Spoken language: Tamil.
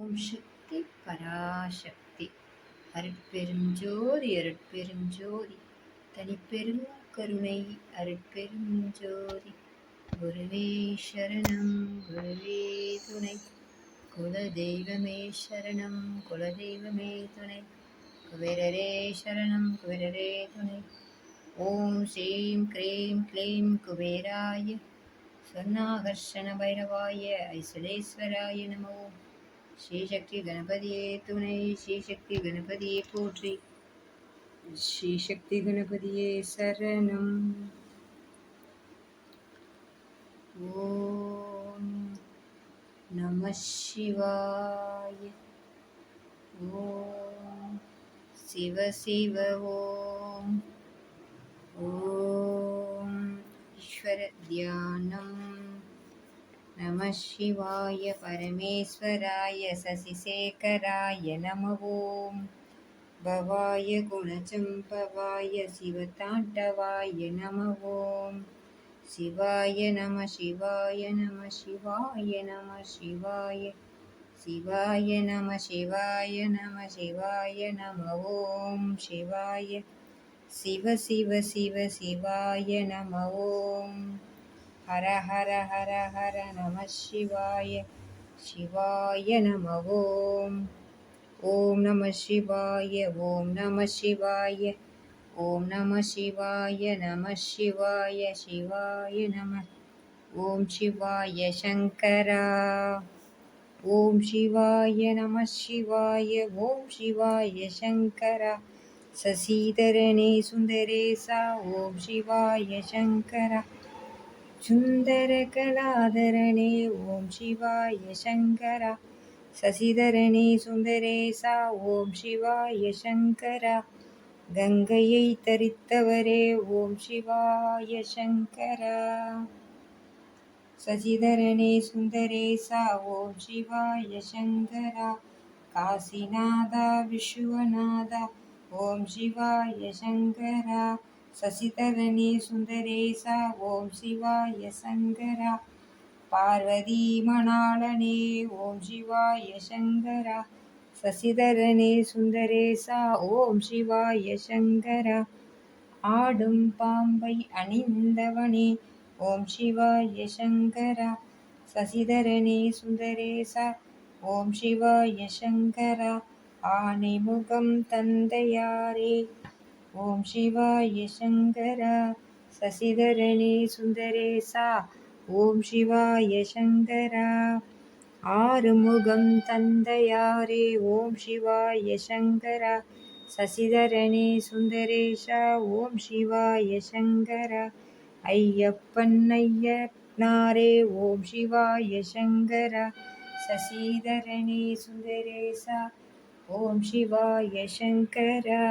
ஓம் சக்தி பராசக்தி. அருட்பெருஞ்சோதி அருட்பெருஞ்சோதி தனிப்பெரும் கருணை அருட்பெருஞ்சோதி குருவே சரணம் குருவே துணை. குலதெய்வமே சரணம் குலதெய்வமே துணை. குபேரரே சரணம் குபேரரே துணை. ஓம் ஸ்ரீம் க்ரீம் க்ளீம் குபேராய. சொர்ணாகர்ஷண பைரவாய ஐசுலேஸ்வராய நமோ. ஸ்ரீசக்தி கணபதியே துணை ஸ்ரீசக்தி கணபதியே போற்றி ஸ்ரீசக்தி கணபதியே சரணம் ஓம் நம சிவாய ஓம் சிவ சிவ ஓம் ஓம் ஈஸ்வர தியானம் நம சிவாய பரமேஸ்வராய சசிசேகராய நம ஓம். பவாய குணச்சம்பவாய சிவதாண்டவாய நம ஓம். சிவாய நம சிவாய நம சிவாய நம சிவாய. சிவாய நம சிவாய நம சிவாய நம ஓம் சிவாய. சிவ சிவ சிவ சிவாய நம ஓம் ஹர ஹர ஹர ஹர நம சிவாய சிவாய நம ஓம் ஓம் நம சிவாய ஓம் நம சிவாய ஓம் நம சிவாய நம சிவாய சிவாய நம ஓம் சிவாய சங்கரா ஓம் சிவாய நம சிவாய ஓம் சிவாய சங்கரா சசீதரனே சுந்தரேசா ஓம் சிவாய சங்கரா சுந்தரகலாதரனே ஓம் சிவாய சங்கரா. சசிதரணே சுந்தரேசா ஓம் சிவாய சங்கரா. கங்கையை தரித்தவரே ஓம் சிவாய சங்கரா. சசிதரணே சுந்தரேசா ஓம் சிவாய சங்கரா. காசிநாதா விஸ்வநாதா ஓம் சிவாய சங்கரா. சசிதரனே சுந்தரேசா ஓம் சிவாய சங்கரா. பார்வதி மணாளனே ஓம் சிவாய சங்கரா. சசிதரனே சுந்தரேசா ஓம் சிவாய சங்கரா. ஆடும் பாம்பை அணிந்தவனே ஓம் சிவாய சங்கரா. சசிதரனே சுந்தரேசா ஓம் சிவாய சங்கரா. ஆனைமுகம் தந்தையாரே. ஓம் சிவாய சங்கரா சசிதரணி சுந்தரேசா. ஓம் சிவாய சங்கரா ஆறுமுகம் தந்தையாரே. ஓம் சிவாய சங்கரா சசிதரணி சுந்தரேஷா ஓம் சிவாய சங்கரா ஐயப்பன் ஐயனாரே. ஓம் சிவாய சங்கரா சசிதரணி சுந்தரேசா. ஓம் சிவாய சங்கரா.